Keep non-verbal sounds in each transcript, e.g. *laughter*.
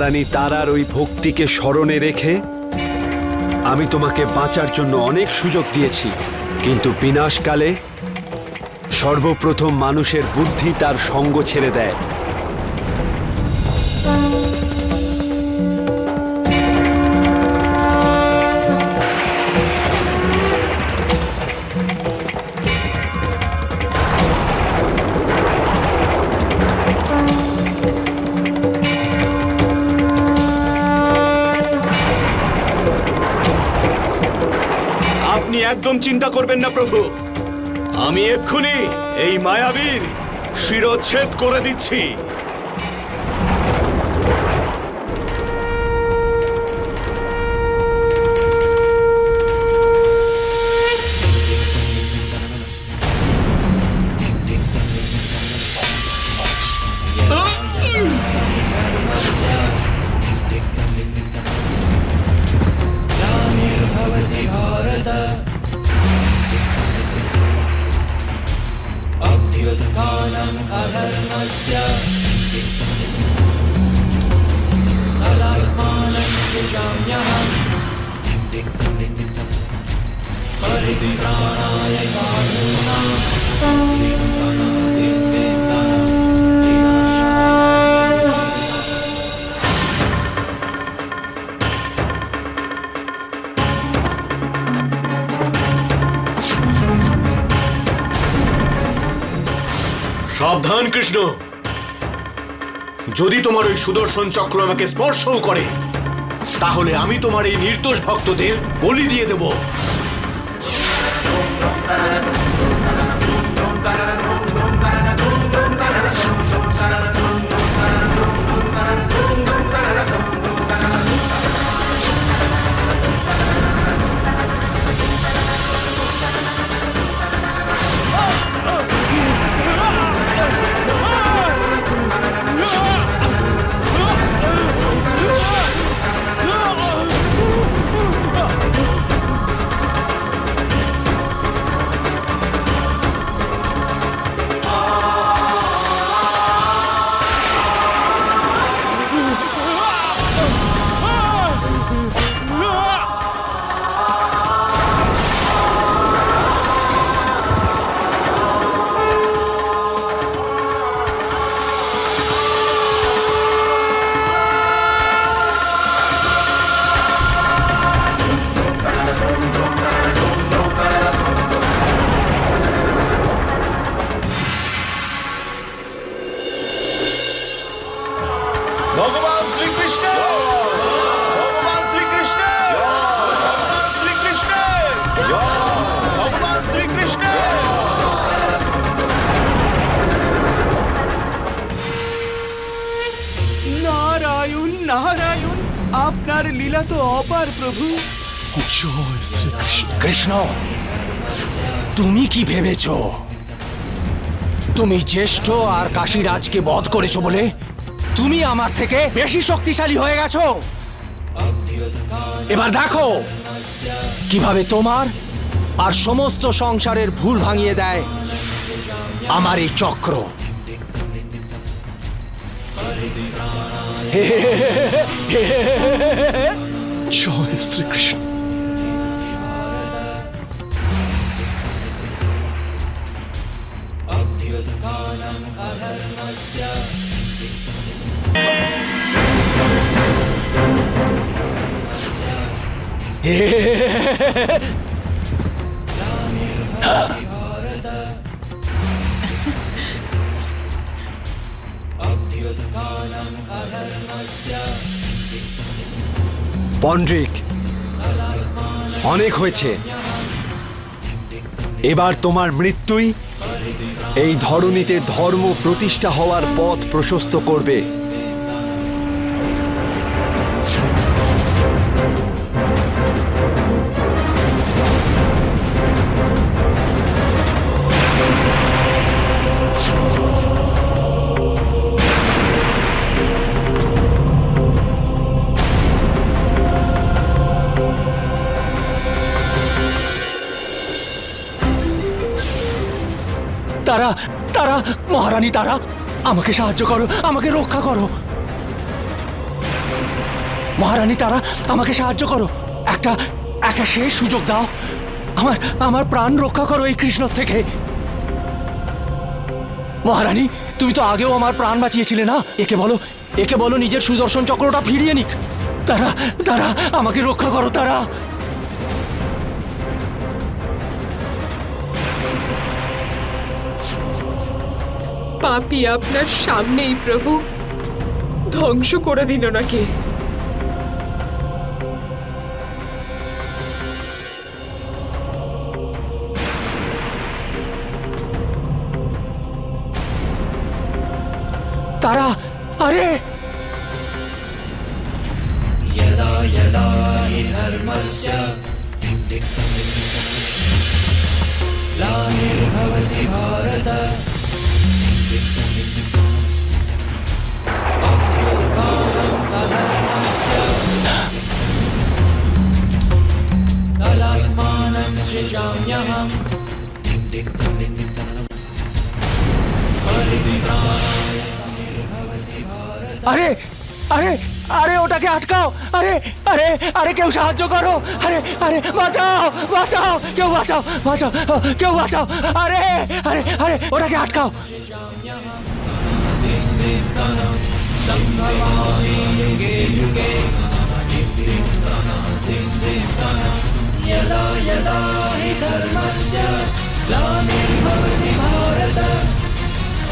মহারানী তারার ওই ভক্তিকে স্মরণে রেখে আমি তোমাকে বাঁচার জন্য অনেক সুযোগ দিয়েছি। কিন্তু বিনাশকালে সর্বপ্রথম মানুষের বুদ্ধি তার সঙ্গ ছেড়ে দেয়। একদম চিন্তা করবেন না প্রভু। আমি এক্ষুনি এই মায়াবীর শিরচ্ছেদ করে দিচ্ছি। Adam Aharnasya Adatmanam Sishamyaham Paritranaya Sadhunam Paritranaya Sadhunam সাবধান, কৃষ্ণ। যদি তোমার ওই সুদর্শন চক্র আমাকে স্পর্শও করে, তাহলে আমি তোমার এই নির্দোষ ভক্তদের বলি দিয়ে দেব। লীলা তো অপার প্রভু। কৃষ্ণ তুমি কি ভেবেছ? তুমি জ্যেষ্ঠ আর কাশীরাজকে বধ করেছ বলে? তুমি আমার থেকে বেশি শক্তিশালী হয়ে গেছো? এবার দেখো কীভাবে তোমার আর সমস্ত সংসারের ভুল ভাঙিয়ে দেয় আমার এই চক্র। *laughs* জয় শ্রীকৃষ্ণ *laughs* পন্ড্রিক অনেক হয়েছে। এবার তোমার মৃত্যুই এই ধরনীতে ধর্ম প্রতিষ্ঠা হওয়ার পথ প্রশস্ত করবে। তারা তারা, মহারানী তারা, আমাকে সাহায্য করো, আমাকে রক্ষা করো। মহারানী তারা, আমাকে সাহায্য করো। একটা একটা শেষ সুযোগ দাও। আমার আমার প্রাণ রক্ষা করো এই কৃষ্ণ থেকে। মহারানী, তুমি তো আগেও আমার প্রাণ বাঁচিয়েছিলে না? একে বলো একে বলো, নিজের সুদর্শন চক্রটা ফিরিয়ে নিক। তারা তারা, আমাকে রক্ষা করো, তারা। পাপি আপনার সামনেই প্রভু। ধ্বংস করে দিন ওনাকে। তারা আরে! আরে আরে আরে ওটাকে আটকাও আরে আরে আরে কেউ সাহায্য করো আরে আরে বাঁচাও বাঁচাও কেউ বাঁচাও বাঁচাও কেউ বাঁচাও আরে আরে আরে ওটাকে আটকাও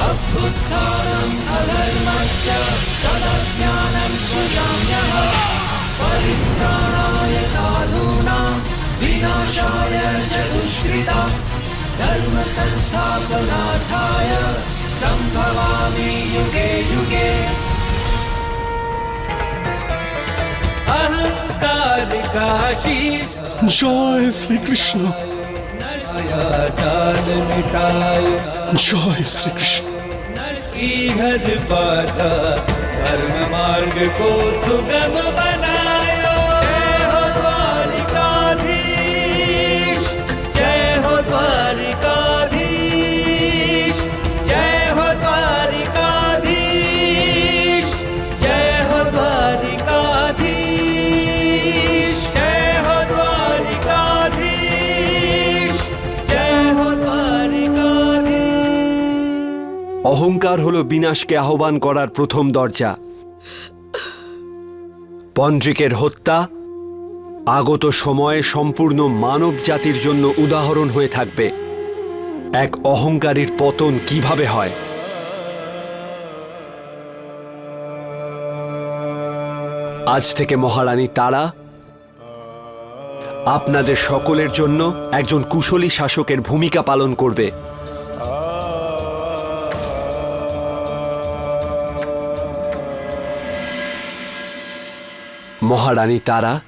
अभ्युत्थानम् अधर्मस्य तदज्ञानं सुजाम्यः परित्राणाय साधूनां विनाशाय च दुष्कृता धर्मसंस्थापनाथाय सम्भवामि युगे युगे अहङ्कारिकाशी जय श्रीकृष्ण मिटाय की घर पाता धर्म मार्ग को सुगम অহংকার হলো বিনাশকে আহ্বান করার প্রথম দরজা। পন্ড্রিকের হত্যা, আগত সময়ে সম্পূর্ণ মানব জাতির জন্য উদাহরণ হয়ে থাকবে। এক অহংকারীর পতন কীভাবে হয়? আজ থেকে মহারানী তারা আপনাদের সকলের জন্য একজন কুশলী শাসকের ভূমিকা পালন করবে। মহারানী তারা,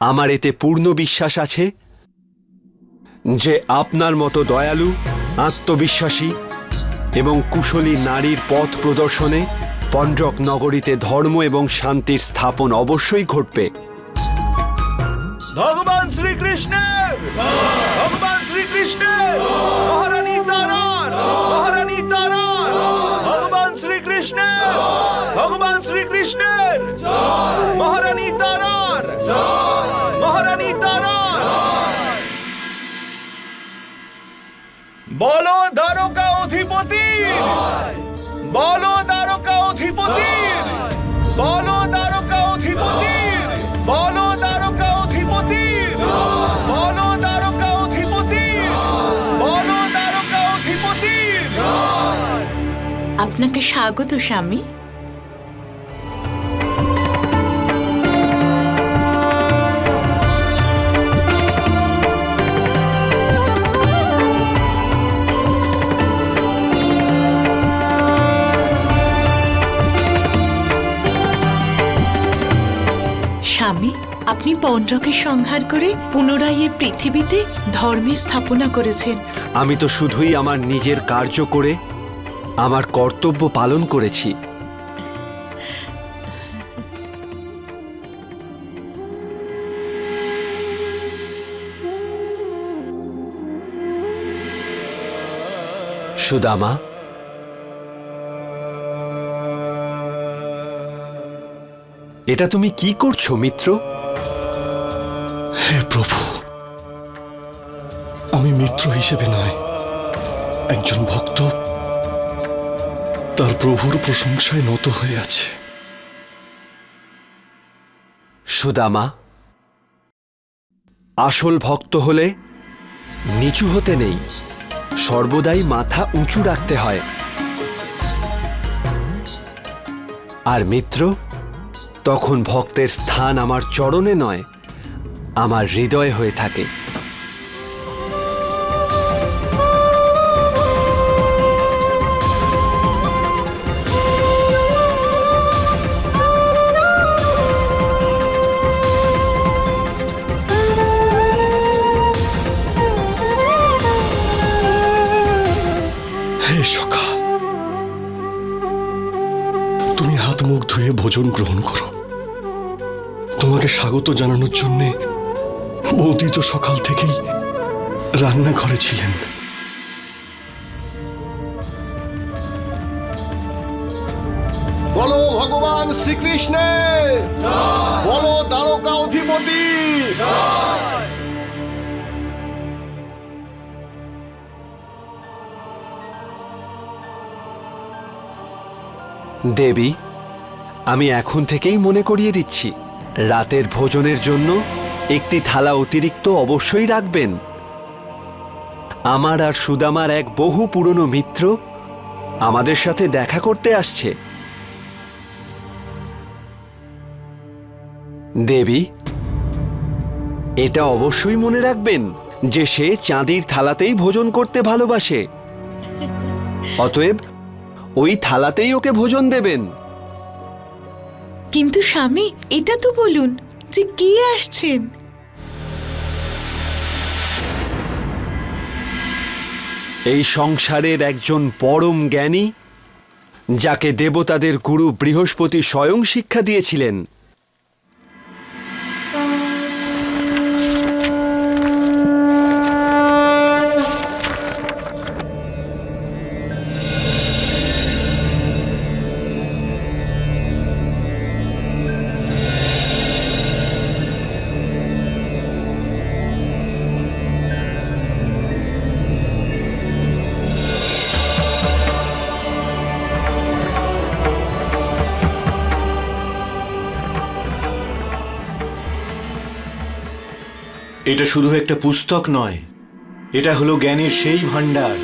আমার এতে পূর্ণ বিশ্বাস আছে যে আপনার মতো দয়ালু, আত্মবিশ্বাসী এবং কুশলী নারীর পথ প্রদর্শনে পণ্ডক নগরীতে ধর্ম এবং শান্তির স্থাপন অবশ্যই ঘটবে। ভগবান শ্রীকৃষ্ণের! ভগবান শ্রীকৃষ্ণের! মহারানী তারার! মহারানী তারার! ভগবান শ্রীকৃষ্ণের! শ্রীকৃষ্ণের মহারানী তারার। মহারানী তারার। বলো দ্বারকা অধিপতির বলো দ্বারকা অধিপতির বলো দ্বারকা অধিপতির বলো দ্বারকা অধিপতির বলো দ্বারকা অধিপতির বলো দ্বারকা অধিপতির আপনাকে স্বাগত, স্বামী। পণ্ডকে সংহার করে পুনরায় এই পৃথিবীতে ধর্মের স্থাপনা করেছেন। আমি তো শুধুই আমার নিজের কার্য করে, আমার কর্তব্য পালন করেছি। সুদামা, এটা তুমি কি করছ, মিত্র? হে প্রভু, আমি মিত্র হিসেবে নয়, একজন ভক্ত। তার প্রভুর প্রশংসায় নত হয়ে আছে। সুদামা, আসল ভক্ত হলে নিচু হতে নেই, সর্বদাই মাথা উঁচু রাখতে হয়। আর মিত্র, তখন ভক্তের স্থান আমার চরণে নয় আমার হৃদয় হয়ে থাকে। তুমি হাত মুখ ধুয়ে ভোজন গ্রহণ করো। তোমাকে স্বাগত জানানোর জন্যে বৌদি তো সকাল থেকেই রান্নাঘরে ছিলেন। বলো ভগবান শ্রীকৃষ্ণের বলো দ্বারকা অধিপতি। দেবী আমি এখন থেকেই মনে করিয়ে দিচ্ছি রাতের ভোজনের জন্য একটি থালা অতিরিক্ত অবশ্যই রাখবেন। আমার আর সুদামার এক বহু পুরনো মিত্র আমাদের সাথে দেখা করতে আসছে। দেবী, এটা অবশ্যই মনে রাখবেন যে সে চাঁদির থালাতেই ভোজন করতে ভালোবাসে। অতএব ওই থালাতেই ওকে ভোজন দেবেন। কিন্তু স্বামী, এটা তো বলুন যে কে আসছেন? এই সংসারের একজন পরম জ্ঞানী যাকে দেবতাদের গুরু বৃহস্পতি স্বয়ং শিক্ষা দিয়েছিলেন এটা শুধু একটা পুস্তক নয়, এটা হলো জ্ঞানের সেই ভাণ্ডার,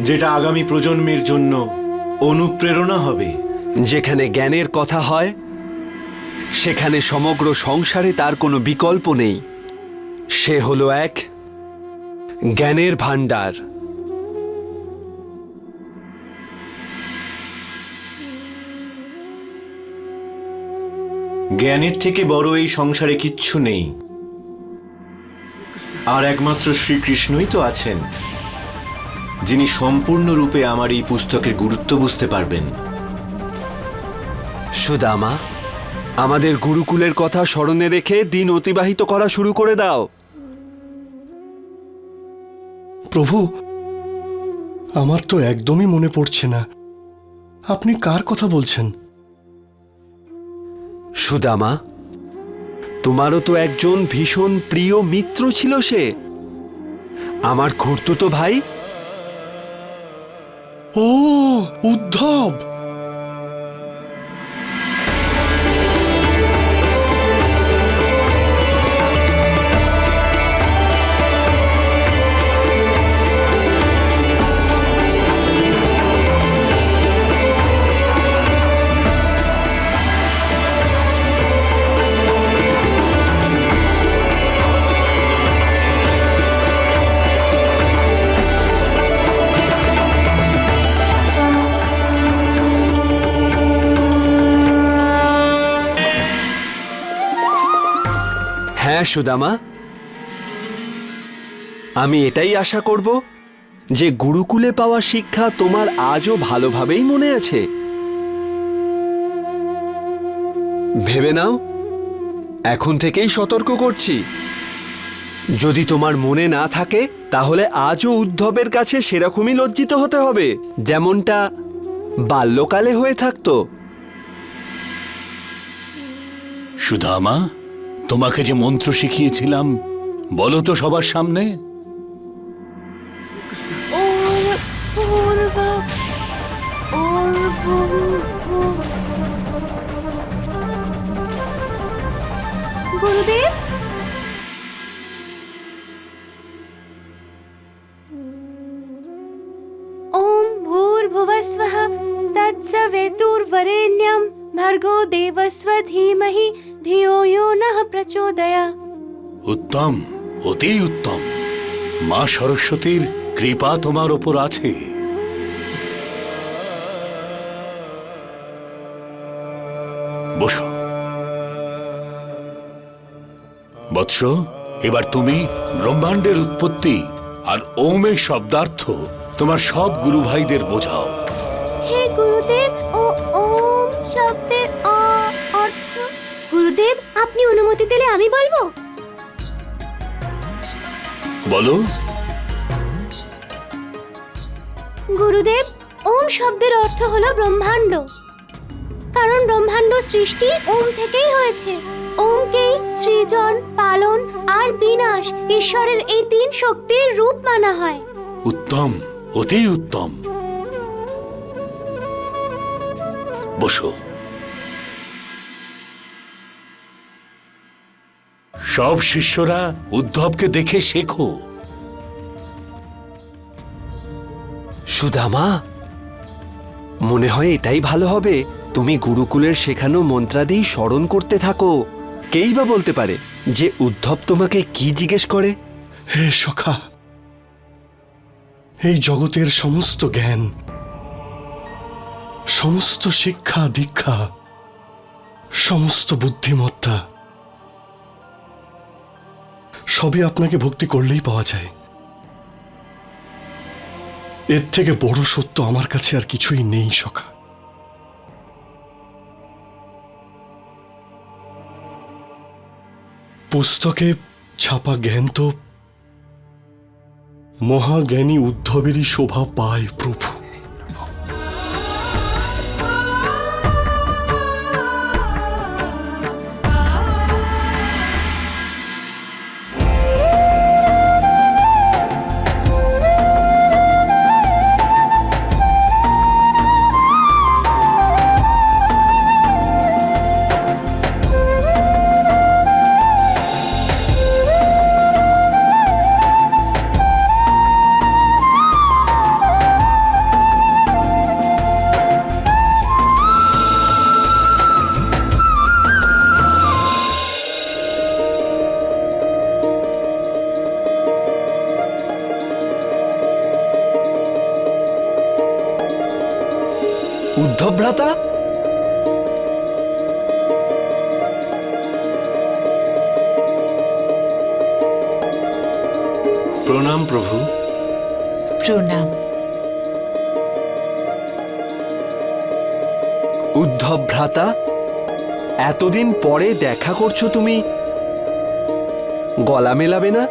যেটা আগামী প্রজন্মের জন্য অনুপ্রেরণা হবে। যেখানে জ্ঞানের কথা হয়, সেখানে সমগ্র সংসারে তার কোনো বিকল্প নেই। সে হলো এক জ্ঞানের ভাণ্ডার। জ্ঞানের থেকে বড় এই সংসারে কিচ্ছু নেই। আর একমাত্র শ্রীকৃষ্ণই তো আছেন যিনি সম্পূর্ণরূপে আমার এই পুস্তকের গুরুত্ব বুঝতে পারবেন। সুদামা আমাদের গুরুকুলের কথা স্মরণে রেখে দিন অতিবাহিত করা শুরু করে দাও। প্রভু আমার তো একদমই মনে পড়ছে না। আপনি কার কথা বলছেন? সুদামা তোমারও তো একজন ভীষণ প্রিয় মিত্র ছিল সে। আমার তো ভাই। ও উদ্ধব! হ্যাঁ সুদামা, আমি এটাই আশা করব যে গুরুকুলে পাওয়া শিক্ষা তোমার আজও ভালোভাবেই মনে আছে। ভেবে নাও, এখন থেকেই সতর্ক করছি। যদি তোমার মনে না থাকে, তাহলে আজও উদ্ধবের কাছে সেরকমই লজ্জিত হতে হবে, যেমনটা বাল্যকালে হয়ে থাকতো। সুধামা তোমাকে যে মন্ত্র শিখিয়েছিলাম বলো তো সবার সামনে। ওম ভূর্ভুবস্বঃ তৎসবিতুর্বরেণ্যম। ভর্গো দেবস্ব ধীমহি ধিয়ো यो নঃ প্রচোদয়া উত্তম অতি উত্তম মা সরস্বতীর কৃপা তোমার ওপর আছে। বসো। বৎস এবার তুমি ব্রহ্মাণ্ডের উৎপত্তি আর ওমের শব্দার্থ তোমার সব গুরু ভাইদের বোঝাও। হে গুরুদেব বলো। গুরুদেব ওম শব্দের অর্থ হলো ব্রহ্মাণ্ড। কারণ ব্রহ্মাণ্ড সৃষ্টি ওম থেকেই হয়েছে। ওমকেই সৃজন পালন আর বিনাশ ঈশ্বরের এই তিন শক্তির রূপ মানা হয়। উত্তম অতি উত্তম। বসো। সব শিষ্যরা উদ্ধবকে দেখে শেখো। সুদামা মনে হয় এটাই ভালো হবে। তুমি গুরুকুলের শেখানো মন্ত্রাদি স্মরণ করতে থাকো। কেই বা বলতে পারে যে উদ্ধব তোমাকে কি জিজ্ঞেস করে? হে সখা এই জগতের সমস্ত জ্ঞান সমস্ত শিক্ষা দীক্ষা সমস্ত বুদ্ধিমত্তা সবই আপনাকে ভক্তি করলেই পাওয়া যায়। এর থেকে বড় সত্য আমার কাছে আর কিছুই নেই, সখা। পুস্তকে ছাপা জ্ঞান তো মহাজ্ঞানী উদ্ধবেরই শোভা পায় প্রভু। প্রণাম প্রভু। প্রণাম। উদ্ধব ভ্রাতা এতদিন পরে দেখা করছ তুমি। গলা মেলাবে না?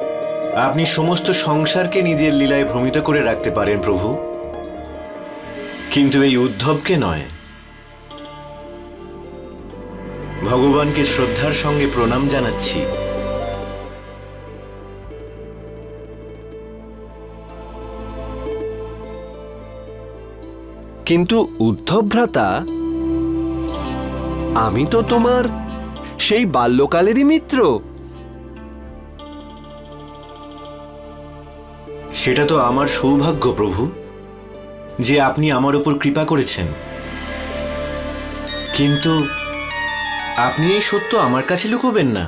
আপনি সমস্ত সংসারকে নিজের লীলায় ভ্রমিত করে রাখতে পারেন প্রভু। কিন্তু এই উদ্ধবকে নয়। ভগবানকে শ্রদ্ধার সঙ্গে প্রণাম জানাচ্ছি। কিন্তু উদ্ধব ভ্রাতা আমি তো তোমার সেই বাল্যকালেরই মিত্র। সেটা তো আমার সৌভাগ্য প্রভু যে আপনি আমার উপর কৃপা করেছেন। কিন্তু আপনি এই সত্য আমার কাছে লুকোবেন না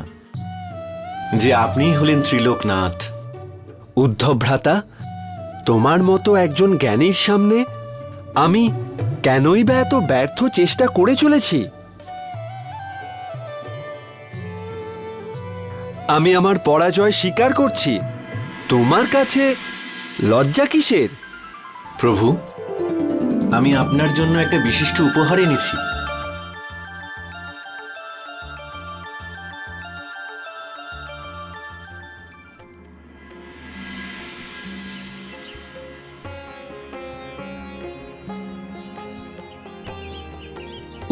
যে আপনিই হলেন ত্রিলোকনাথ। উদ্ধব ভ্রাতা তোমার মতো একজন জ্ঞানীর সামনে আমি কেনই বা এত ব্যর্থ চেষ্টা করে চলেছি? আমি আমার পরাজয় স্বীকার করছি। তোমার কাছে লজ্জা কিসের? প্রভু, আমি আপনার জন্য একটা বিশিষ্ট উপহার এনেছি।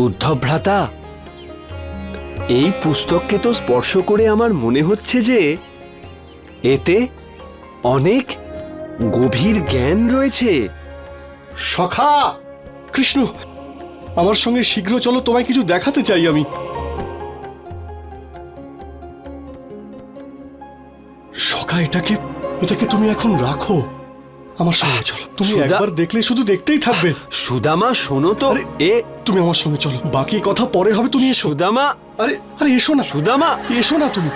উদ্ধব ভ্রাতা এই পুস্তককে তো স্পর্শ করে আমার মনে হচ্ছে যে এতে অনেক গভীর জ্ঞান রয়েছে। সখা! কৃষ্ণ, আমার সঙ্গে শীঘ্র চলো, তোমায় কিছু দেখাতে চাই আমি। সখা, এটাকে এটাকে তুমি এখন রাখো। আমার সঙ্গে চলো। তুমি সুধা- একবার দেখলে শুধু দেখতেই থাকবে। সুদামা শোনো তো আরে, এ তুমি আমার সঙ্গে চলো। বাকি কথা পরে হবে তুমি এসো। সুদামা আরে আরে এসো না। সুদামা এসো না তুমি।